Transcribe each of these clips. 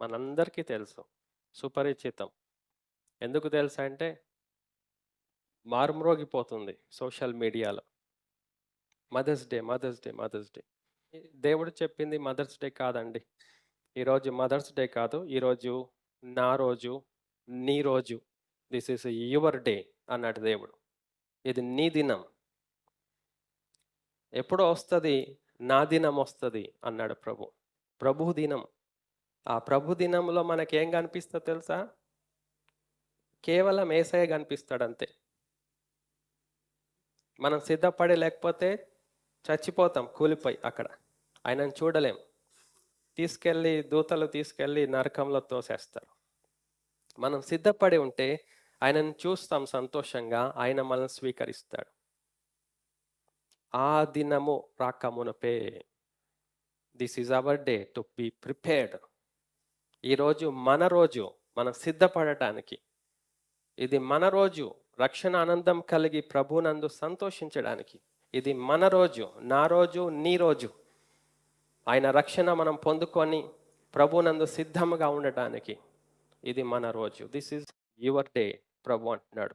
మనందరికీ తెలుసు. సుపరిచితం. ఎందుకు తెలుసా అంటే మారుమ్రోగిపోతుంది సోషల్ మీడియాలో. Mother's day mother's day mother's day. దేవుడు చెప్పింది మదర్స్ డే కాదండి. ఈరోజు మదర్స్ డే కాదు ఈరోజు నా రోజు నీ రోజు. దిస్ ఈస్ యువర్ డే అన్నాడు దేవుడు. ఇది నీ దినం. ఎప్పుడు వస్తుంది నా దినం వస్తుంది అన్నాడు ప్రభు. ప్రభు దినం. ఆ ప్రభు దినంలో మనకేం కనిపిస్తా తెలుసా? కేవలం ఏసయ కనిపిస్తాడు అంతే మనం సిద్ధపడి లేకపోతే చచ్చిపోతాం కూలిపోయి అక్కడ. ఆయనను చూడలేం. తీసుకెళ్ళి దూతలు తీసుకెళ్ళి నరకంలో తోసేస్తారు. మనం సిద్ధపడి ఉంటే ఆయనను చూస్తాం సంతోషంగా ఆయన మనల్ని స్వీకరిస్తాడు. ఆ దినము రాకమునపే. This is our day to be prepared ఈరోజు మన రోజు మనం సిద్ధపడటానికి ఇది మన రోజు రక్షణ ఆనందం కలిగి ప్రభునందు సంతోషించడానికి ఇది మన రోజు నా రోజు నీ రోజు. ఆయన రక్షణ మనం పొందుకొని ప్రభునందు సిద్ధంగా ఉండటానికి ఇది మన రోజు. దిస్ ఈజ్ యువర్ డే ప్రభు అంటున్నాడు.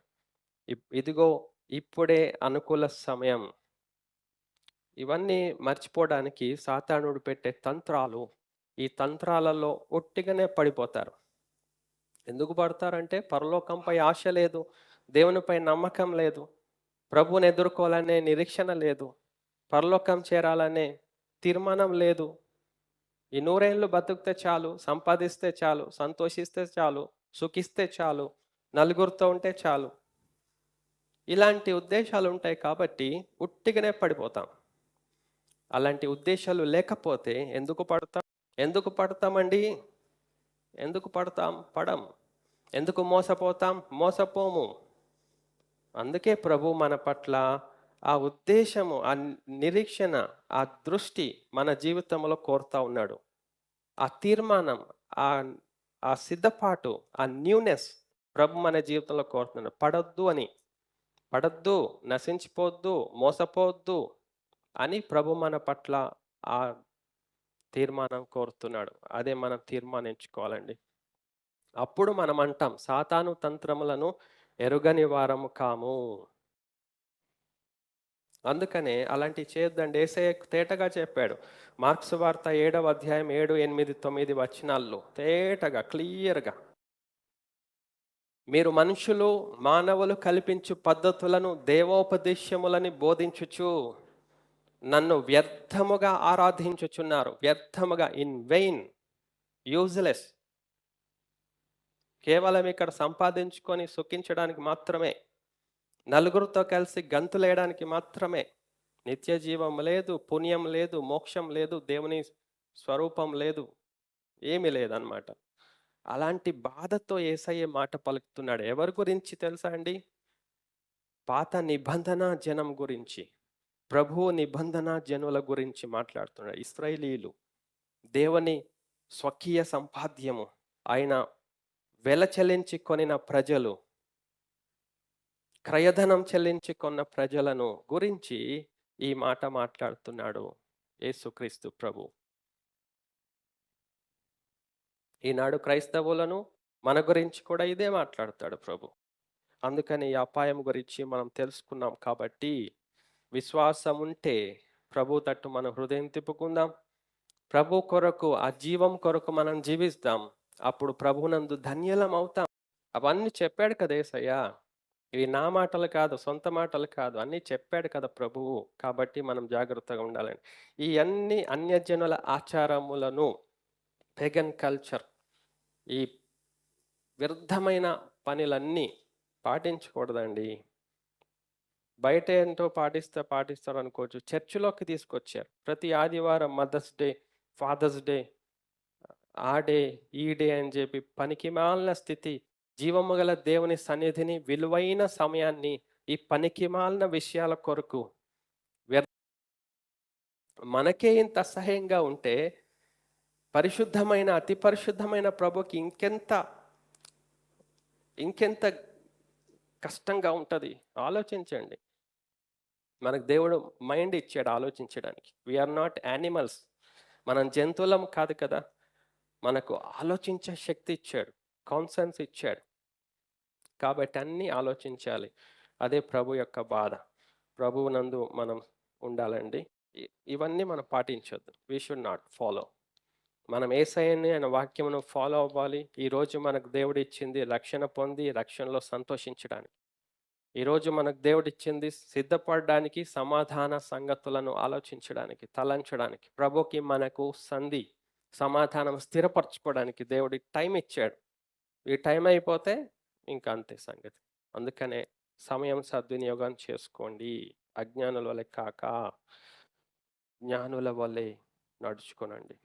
ఇప్- ఇదిగో ఇప్పుడే అనుకూల సమయం. ఇవన్నీ మర్చిపోవడానికి సాతానుడు పెట్టే తంత్రాలు ఈ తంత్రాలలో ఒట్టిగానే పడిపోతారు. ఎందుకు పడతారంటే పరలోకంపై ఆశ లేదు దేవునిపై నమ్మకం లేదు ప్రభువుని ఎదుర్కోవాలనే నిరీక్షణ లేదు పరలోకం చేరాలనే తీర్మానం లేదు. ఈ నూరేళ్ళు బతుకుతే చాలు సంపాదిస్తే చాలు సంతోషిస్తే చాలు సుఖిస్తే చాలు నలుగురితో ఉంటే చాలు. ఇలాంటి ఉద్దేశాలు ఉంటాయి కాబట్టి ఉట్టిగానే పడిపోతాం. అలాంటి ఉద్దేశాలు లేకపోతే ఎందుకు పడతాం? ఎందుకు పడతామండి? ఎందుకు పడతాం? పడం. ఎందుకు మోసపోతాం? మోసపోము. అందుకే ప్రభు మన పట్ల ఆ ఉద్దేశము ఆ నిరీక్షణ ఆ దృష్టి మన జీవితంలో కోరుతా ఉన్నాడు. ఆ తీర్మానం ఆ ఆ సిద్ధపాటు ఆ న్యూనెస్ ప్రభు మన జీవితంలో కోరుతున్నాడు. పడొద్దు అని. పడద్దు నశించిపోవద్దు మోసపోవద్దు అని ప్రభు మన పట్ల ఆ తీర్మానం కోరుతున్నాడు. అదే మనం తీర్మానించుకోవాలండి. అప్పుడు మనం అంటాం సాతాను తంత్రములను ఎరుగని వారము కాము. అందుకనే అలాంటి చేయొద్దండి. ఏసే తేటగా చెప్పాడు మార్క్స్ వార్త ఏడవ అధ్యాయం ఏడు ఎనిమిది తొమ్మిది వచనాల్లో తేటగా క్లియర్గా. మీరు మనుషులు మానవులు కల్పించు పద్ధతులను దేవోపదేశములని బోధించుచు నన్ను వ్యర్థముగా ఆరాధించుచున్నారు. వ్యర్థముగా ఇన్ వెయిన్ యూజ్లెస్ కేవలం ఇక్కడ సంపాదించుకొని సుఖించడానికి మాత్రమే నలుగురితో కలిసి గంతులేయడానికి మాత్రమే. నిత్య జీవం లేదు పుణ్యం లేదు మోక్షం లేదు దేవుని స్వరూపం లేదు ఏమీ లేదన్నమాట. అలాంటి బాధతో ఏసయ్యే మాట పలుకుతున్నాడు. ఎవరి గురించి తెలుసా అండి? పాత నిబంధన జనం గురించి. ప్రభువు నిబంధన జనుల గురించి మాట్లాడుతున్నాడు. ఇస్రాయేలీలు దేవుని స్వకీయ సంపాద్యము ఆయన వెల చెల్లించి కొనిన ప్రజలు క్రయధనం చెల్లించి కొన్న ప్రజలను గురించి ఈ మాట మాట్లాడుతున్నాడు యేసుక్రీస్తు ప్రభు. ఈనాడు క్రైస్తవులను మన గురించి కూడా ఇదే మాట్లాడతాడు ప్రభు. అందుకని ఈ అపాయం గురించి మనం తెలుసుకున్నాం కాబట్టి విశ్వాసం ఉంటే ప్రభు తట్టు మన హృదయం తిప్పుకుందాం. ప్రభు కొరకు ఆ జీవం కొరకు మనం జీవిస్తాం. అప్పుడు ప్రభునందు ధన్యలం అవుతాం అవన్నీ చెప్పాడు కదా ఏసయ్యా. ఇవి నా మాటలు కాదు సొంత మాటలు కాదు. అన్నీ చెప్పాడు కదా ప్రభువు కాబట్టి మనం జాగ్రత్తగా ఉండాలని ఈ అన్ని అన్యజనుల ఆచారములను పెగన్ కల్చర్ ఈ వ్యర్థమైన పనులన్నీ పాటించకూడదండి. బయట ఏంటో పాటిస్తే పాటిస్తారు అనుకోవచ్చు. చర్చిలోకి తీసుకొచ్చారు. ప్రతి ఆదివారం మదర్స్ డే ఫాదర్స్ డే ఆ డే ఈ డే అని చెప్పి పనికి మాలిన స్థితి. జీవము గల దేవుని సన్నిధిని విలువైన సమయాన్ని ఈ పనికి మాలిన విషయాల కొరకు మనకే ఇంత అసహ్యంగా ఉంటే పరిశుద్ధమైన అతి పరిశుద్ధమైన ప్రభుకి ఇంకెంత ఇంకెంత కష్టంగా ఉంటుంది? ఆలోచించండి. మనకు దేవుడు మైండ్ ఇచ్చాడు ఆలోచించడానికి. వీఆర్ నాట్ యానిమల్స్ మనం జంతువులం కాదు కదా. మనకు ఆలోచించే శక్తి ఇచ్చాడు. కాన్సెన్స్ ఇచ్చాడు. కాబట్టి అన్నీ ఆలోచించాలి. అదే ప్రభు యొక్క బాధ. ప్రభువు నందు మనం ఉండాలండి. ఇవన్నీ మనం పాటించొద్దు. వీ షుడ్ నాట్ ఫాలో మనం ఏసఐని ఆయన వాక్యమును ఫాలో అవ్వాలి. ఈరోజు మనకు దేవుడు ఇచ్చింది రక్షణ పొంది రక్షణలో సంతోషించడానికి. ఈరోజు మనకు దేవుడిచ్చింది సిద్ధపడడానికి సమాధాన సంగతులను ఆలోచించడానికి తలంచడానికి. ప్రభుకి మనకు సంధి సమాధానం స్థిరపరచుకోవడానికి దేవుడి టైం ఇచ్చాడు. ఈ టైం అయిపోతే ఇంకా అంతే సంగతి. అందుకనే సమయం సద్వినియోగం చేసుకోండి. అజ్ఞానుల వలె కాక జ్ఞానుల వలె నడుచుకోనండి.